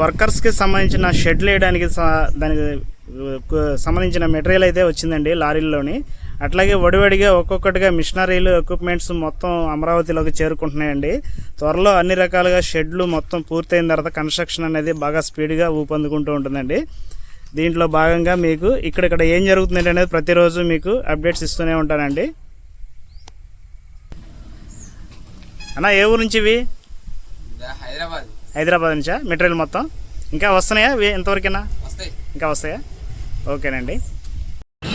వర్కర్స్కి సంబంధించిన షెడ్లు వేయడానికి దానికి సంబంధించిన మెటీరియల్ అయితే వచ్చిందండి లారీల్లోని. అట్లాగే వడివడిగా ఒక్కొక్కటిగా మిషనరీలు ఎక్విప్మెంట్స్ మొత్తం అమరావతిలోకి చేరుకుంటున్నాయండి. త్వరలో అన్ని రకాలుగా షెడ్లు మొత్తం పూర్తయిన తర్వాత కన్స్ట్రక్షన్ అనేది బాగా స్పీడ్గా ఊపందుకుంటూ ఉంటుందండి. దీంట్లో భాగంగా మీకు ఇక్కడిక్కడ ఏం జరుగుతుంది అనేది ప్రతిరోజు మీకు అప్డేట్స్ ఇస్తూనే ఉంటానండి. అన్న ఏ ఊరు నుంచి ఇవి? హైదరాబాద్. హైదరాబాద్ నుంచా? మెటీరియల్ మొత్తం? ఇంకా వస్తున్నాయా? ఎంతవరకైనా? ఇంకా వస్తాయా? ఓకేనండి.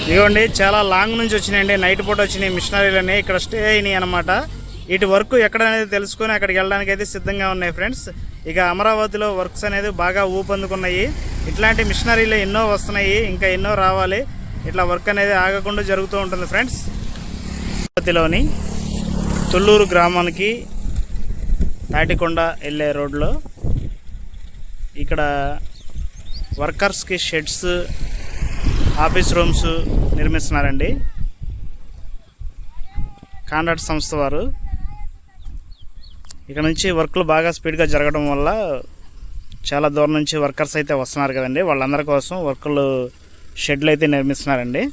ఇదిగోండి చాలా లాంగ్ నుంచి వచ్చినాయండి. నైట్ పూట వచ్చినాయి మిషనరీలన్నీ. ఇక్కడ స్టే అయినాయి అనమాట ఇటు వర్క్ ఎక్కడ అనేది తెలుసుకొని అక్కడికి వెళ్ళడానికి అయితే సిద్ధంగా ఉన్నాయి ఫ్రెండ్స్. ఇక అమరావతిలో వర్క్స్ అనేది బాగా ఊపందుకున్నాయి. ఇట్లాంటి మిషనరీలు ఎన్నో వస్తున్నాయి. ఇంకా ఎన్నో రావాలి. ఇట్లా వర్క్ అనేది ఆగకుండా జరుగుతూ ఉంటుంది ఫ్రెండ్స్. అమరావతిలోని తుళ్ళూరు గ్రామానికి తాటికొండ వెళ్ళే రోడ్లో ఇక్కడ వర్కర్స్కి షెడ్స్ ఆఫీస్ రూమ్స్ నిర్మిస్తున్నారండి. కాంట్రాక్ట్ సంస్థ వారు. ఇక్కడ నుంచి వర్క్లు బాగా స్పీడ్గా జరగడం వల్ల చాలా దూరం నుంచి వర్కర్స్ అయితే వస్తున్నారు కదండి. వాళ్ళందరి కోసం వర్కులు షెడ్లు అయితే నిర్మిస్తున్నారండి.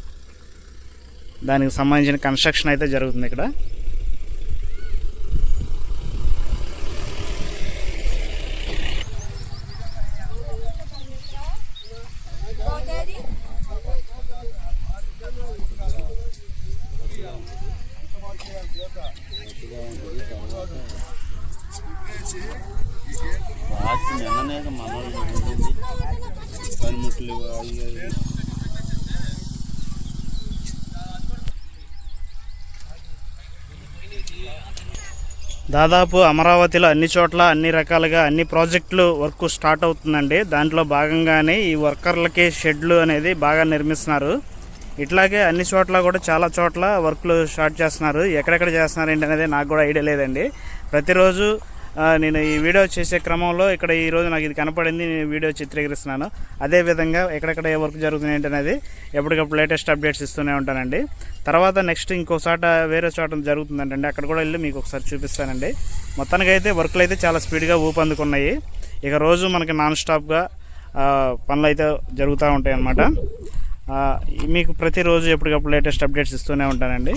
దానికి సంబంధించిన కన్స్ట్రక్షన్ అయితే జరుగుతుంది ఇక్కడ. రాత్రి నిన్ననే మనోళ్ళు పనిముట్లు అవి దాదాపు అమరావతిలో అన్ని చోట్ల అన్ని రకాలుగా అన్ని ప్రాజెక్టులు వర్క్ స్టార్ట్ అవుతుందండి. దాంట్లో భాగంగానే ఈ వర్కర్లకి షెడ్లు అనేది బాగా నిర్మిస్తున్నారు. ఇట్లాగే అన్ని చోట్ల కూడా చాలా చోట్ల వర్క్లు స్టార్ట్ చేస్తున్నారు. ఎక్కడెక్కడ చేస్తున్నారు ఏంటి అనేది నాకు కూడా ఐడియా లేదండి. ప్రతిరోజు నేను ఈ వీడియో చేసే క్రమంలో ఇక్కడ ఈరోజు నాకు ఇది కనపడింది నేను వీడియో చిత్రీకరిస్తున్నాను. అదే విధంగా ఎక్కడెక్కడ ఏ వర్క్ జరుగుతుంది ఏంటి అనేది ఎప్పటికప్పుడు లేటెస్ట్ అప్డేట్స్ ఇస్తూనే ఉంటానండి. తర్వాత నెక్స్ట్ ఇంకో చోట వేరే చోట జరుగుతుందంటండి. అక్కడ కూడా వెళ్ళి మీకు ఒకసారి చూపిస్తానండి. మొత్తానికి అయితే వర్క్లు అయితే చాలా స్పీడ్గా ఊపందుకున్నాయి ఇక రోజు మనకి నాన్ స్టాప్గా పనులు అయితే జరుగుతూ ఉంటాయి అన్నమాట మీకు ప్రతిరోజు ఎప్పటికప్పుడు లేటెస్ట్ అప్డేట్స్ ఇస్తూనే ఉంటానండి.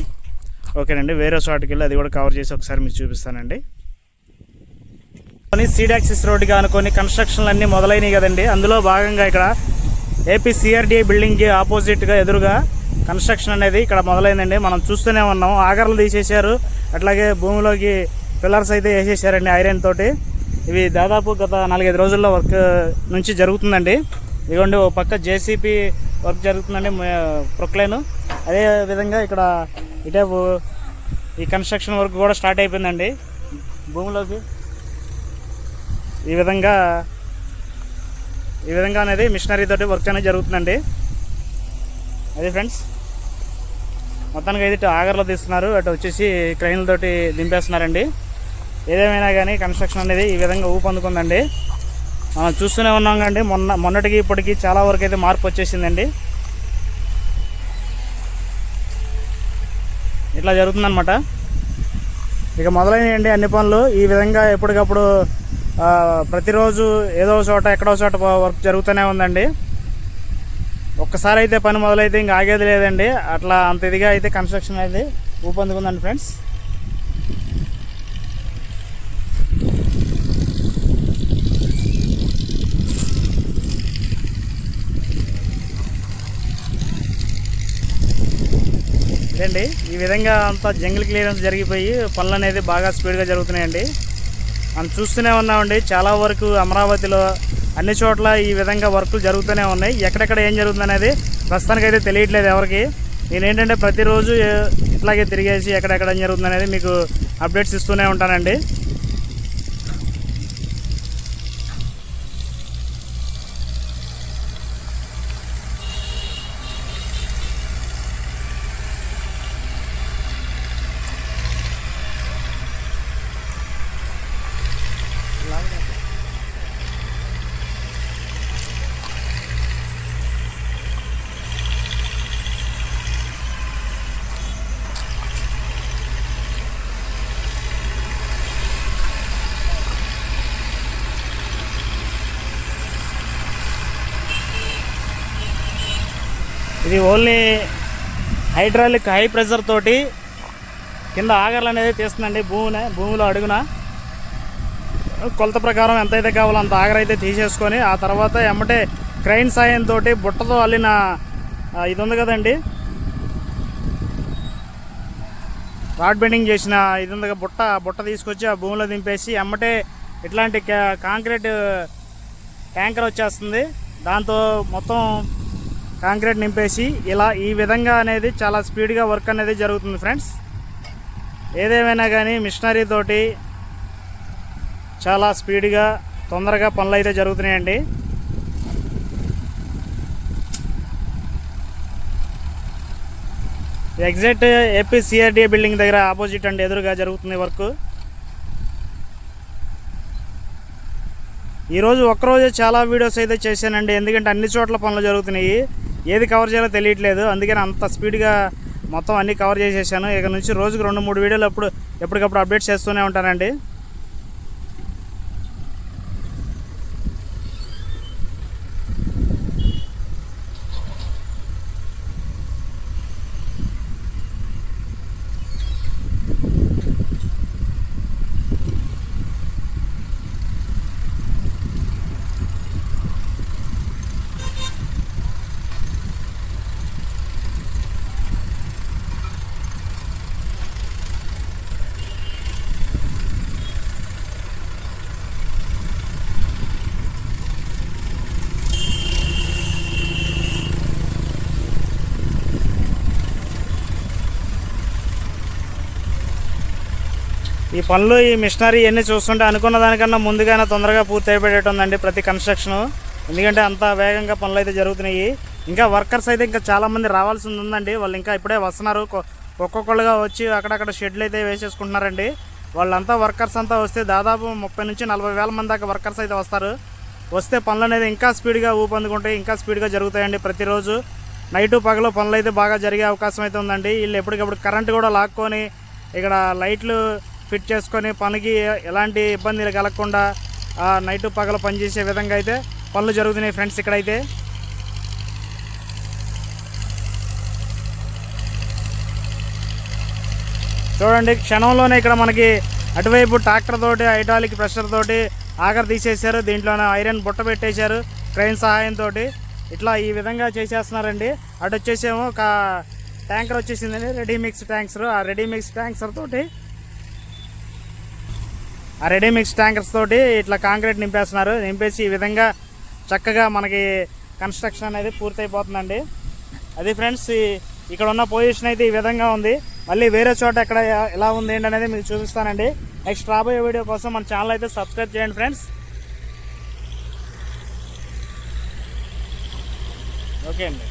ఓకేనండి వేరే చోటుకి వెళ్ళి అది కూడా కవర్ చేసి ఒకసారి మీకు చూపిస్తానండి. సీడాక్సిస్ రోడ్డుగా అనుకొని కన్స్ట్రక్షన్లు అన్నీ మొదలైనవి కదండి. అందులో భాగంగా ఇక్కడ ఏపీ సిఆర్డీఏ బిల్డింగ్ ఆపోజిట్గా ఎదురుగా కన్స్ట్రక్షన్ అనేది ఇక్కడ మొదలైందండి. మనం చూస్తూనే ఉన్నాం. ఆగర్లు తీసేశారు. అట్లాగే భూమిలోకి పిల్లర్స్ అయితే వేసేసారండి ఐరన్ తోటి. ఇవి దాదాపు గత నాలుగైదు రోజుల్లో వర్క్ నుంచి జరుగుతుందండి. ఇదిగోండి ఓ పక్క జేసీపీ వర్క్ జరుగుతుందండి ప్రొక్లైన్. అదే విధంగా ఇక్కడ ఇటేపు ఈ కన్స్ట్రక్షన్ వర్క్ కూడా స్టార్ట్ అయిపోయిందండి. భూమిలోకి ఈ విధంగా ఈ విధంగా అనేది మిషనరీ తోటి వర్క్ అనేది జరుగుతుందండి. అదే ఫ్రెండ్స్ మొత్తానికి అయితే ఇటు ఆగర్లో తీస్తున్నారు అటు వచ్చేసి క్రైన్లతోటి దింపేస్తున్నారండి. ఏదేమైనా కానీ కన్స్ట్రక్షన్ అనేది ఈ విధంగా ఊపందుకుందండి. మనం చూస్తూనే ఉన్నాం కండి. మొన్న మొన్నటికి ఇప్పటికి చాలా వరకు అయితే మార్పు వచ్చేసిందండి. ఇట్లా జరుగుతుందనమాట ఇక మొదలైనయండి అన్ని పనులు. ఈ విధంగా ఎప్పటికప్పుడు ప్రతిరోజు ఏదో ఒక చోట ఎక్కడో చోట వర్క్ జరుగుతూనే ఉందండి. ఒక్కసారి అయితే పని మొదలైతే ఇంకా ఆగేది లేదండి. అట్లా అంత ఇదిగా అయితే కన్స్ట్రక్షన్ అయితే ఊపందుకుందండి ఫ్రెండ్స్. అండి. ఈ విధంగా అంతా జంగిల్ క్లియరెన్స్ జరిగిపోయి పనులు అనేది బాగా స్పీడ్గా జరుగుతున్నాయండి. మనం చూస్తూనే ఉన్నామండి. చాలా వరకు అమరావతిలో అన్ని చోట్ల ఈ విధంగా వర్కులు జరుగుతూనే ఉన్నాయి. ఎక్కడెక్కడ ఏం జరుగుతుంది అనేది ప్రస్తుతానికైతే తెలియట్లేదు ఎవరికి. నేను ఏంటంటే ప్రతిరోజు ఇట్లాగే తిరిగేసి ఎక్కడెక్కడ ఏం జరుగుతుంది అనేది మీకు అప్డేట్స్ ఇస్తూనే ఉంటానండి. ఇది ఓన్లీ హైడ్రాలిక్ హై ప్రెషర్ తోటి కింద ఆగర్లు అనేది తీస్తుందండి భూమిని భూమిలో అడుగున. కొలత ప్రకారం ఎంతైతే కావాలో అంత ఆగర్ అయితే తీసేసుకొని ఆ తర్వాత ఎమ్మటే క్రైన్ సాయంతో బుట్టతో అల్లిన ఇది ఉంది కదండి. రాడ్ బెండింగ్ చేసిన ఇది ఉంది బుట్ట బుట్ట తీసుకొచ్చి ఆ భూమిలో దింపేసి ఎమ్మటే ఇట్లాంటి కా- కాంక్రీట్ ట్యాంకర్ వచ్చేస్తుంది. దాంతో మొత్తం కాంక్రీట్ నింపేసి ఇలా ఈ విధంగా అనేది చాలా స్పీడ్గా వర్క్ అనేది జరుగుతుంది ఫ్రెండ్స్. ఏదేమైనా కానీ మిషనరీ తోటి చాలా స్పీడ్గా తొందరగా పనులు అయితే జరుగుతున్నాయండి. ఎగ్జాక్ట్ ఏపీ సిఆర్డిఏ బిల్డింగ్ దగ్గర ఆపోజిట్ అండి ఎదురుగా జరుగుతుంది వర్క్. ఈరోజు ఒక్కరోజే చాలా వీడియోస్ అయితే చేశానండి ఎందుకంటే అన్ని చోట్ల పనులు జరుగుతున్నాయి. ఏది కవర్ చేయాలో తెలియట్లేదు. అందుకని అంత స్పీడ్గా మొత్తం అన్నీ కవర్ చేసేసాను. ఇక నుంచి రోజుకు రెండు మూడు వీడియోలు అప్పుడు ఎప్పటికప్పుడు అప్డేట్ చేస్తూనే ఉంటానండి. ఈ పనులు ఈ మిషనరీ ఇవన్నీ చూస్తుంటే అనుకున్న దానికన్నా ముందుగానే తొందరగా పూర్తి అయిపోయేటుందండి ప్రతి కన్స్ట్రక్షన్ ఎందుకంటే అంత వేగంగా పనులు అయితే జరుగుతున్నాయి. ఇంకా వర్కర్స్ అయితే ఇంకా చాలామంది రావాల్సి ఉందండి. వాళ్ళు ఇంకా ఇప్పుడే వస్తున్నారు. ఒక్కొక్కళ్ళుగా వచ్చి అక్కడక్కడ షెడ్లు అయితే వేసేసుకుంటున్నారండి. వాళ్ళంతా వర్కర్స్ అంతా వస్తే దాదాపు ముప్పై నుంచి నలభై వేల మంది దాకా వర్కర్స్ అయితే వస్తారు. వస్తే పనులు అనేది ఇంకా స్పీడ్గా ఊపందుకుంటాయి ఇంకా స్పీడ్గా జరుగుతాయండి ప్రతిరోజు. నైటు పగలు పనులు అయితే బాగా జరిగే అవకాశం అయితే ఉందండి. వీళ్ళు ఎప్పటికప్పుడు కరెంట్ కూడా లాక్కొని ఇక్కడ లైట్లు ఫిట్ చేసుకొని పనికి ఎలాంటి ఇబ్బందులు కలగకుండా నైట్ పగలు పనిచేసే విధంగా అయితే పనులు జరుగుతున్నాయి ఫ్రెండ్స్ ఇక్కడైతే. చూడండి క్షణంలోనే ఇక్కడ మనకి అటువైపు ట్రాక్టర్ తోటి హైడ్రాలిక్ ప్రెషర్ తోటి ఆఖరి తీసేశారు. దీంట్లోనే ఐరన్ బుట్ట పెట్టేశారు క్రైన్ సహాయంతో ఇట్లా ఈ విధంగా చేసేస్తున్నారండి. అటు వచ్చేసేమో ఒక ట్యాంకర్ వచ్చేసిందండి రెడీ మిక్స్ ఆ రెడీ మిక్స్ ట్యాంక్సర్ తోటి ఆ రెడీ మిక్స్ ట్యాంకర్స్ తోటి ఇట్లా కాంక్రీట్ నింపేస్తున్నారు. నింపేసి ఈ విధంగా చక్కగా మనకి కన్స్ట్రక్షన్ అనేది పూర్తయిపోతుందండి. అది ఫ్రెండ్స్ ఇక్కడ ఉన్న పొజిషన్ అయితే ఈ విధంగా ఉంది. మళ్ళీ వేరే చోట ఎక్కడ ఎలా ఉంది ఏంటి అనేది మీకు చూపిస్తానండి. నెక్స్ట్ రాబోయే వీడియో కోసం మన ఛానల్ అయితే సబ్స్క్రైబ్ చేయండి ఫ్రెండ్స్. ఓకే అండి.